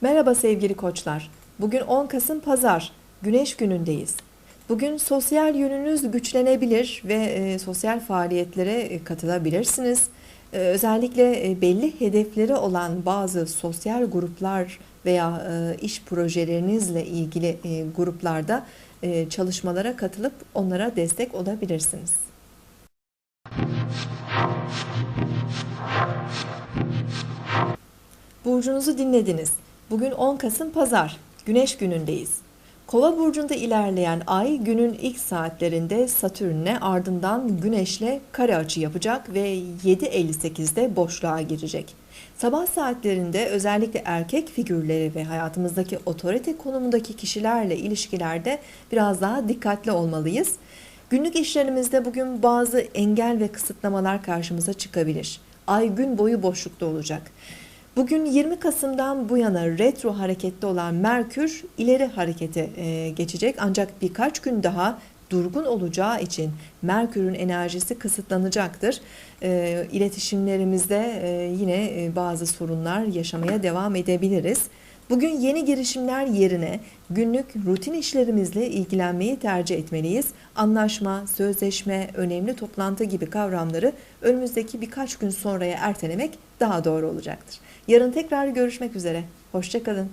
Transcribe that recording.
Merhaba sevgili koçlar. Bugün 10 Kasım Pazar, Güneş günündeyiz. Bugün sosyal yönünüz güçlenebilir ve e, sosyal faaliyetlere e, katılabilirsiniz. E, özellikle e, belli hedefleri olan bazı sosyal gruplar veya e, iş projelerinizle ilgili e, gruplarda çalışmalara katılıp onlara destek olabilirsiniz. Burcunuzu dinlediniz. Bugün 10 Kasım Pazar, Güneş günündeyiz. Kova burcunda ilerleyen ay günün ilk saatlerinde Satürn'e ardından Güneş'le kare açı yapacak ve 7.58'de boşluğa girecek. Sabah saatlerinde özellikle erkek figürleri ve hayatımızdaki otorite konumundaki kişilerle ilişkilerde biraz daha dikkatli olmalıyız. Günlük işlerimizde bugün bazı engel ve kısıtlamalar karşımıza çıkabilir. Ay gün boyu boşlukta olacak. Bugün 20 Kasım'dan bu yana retro hareketli olan Merkür ileri harekete e, geçecek ancak birkaç gün daha durgun olacağı için Merkür'ün enerjisi kısıtlanacaktır. E, iletişimlerimizde e, yine e, bazı sorunlar yaşamaya devam edebiliriz. Bugün yeni girişimler yerine günlük rutin işlerimizle ilgilenmeyi tercih etmeliyiz. Anlaşma, sözleşme, önemli toplantı gibi kavramları önümüzdeki birkaç gün sonraya ertelemek daha doğru olacaktır. Yarın tekrar görüşmek üzere. Hoşçakalın.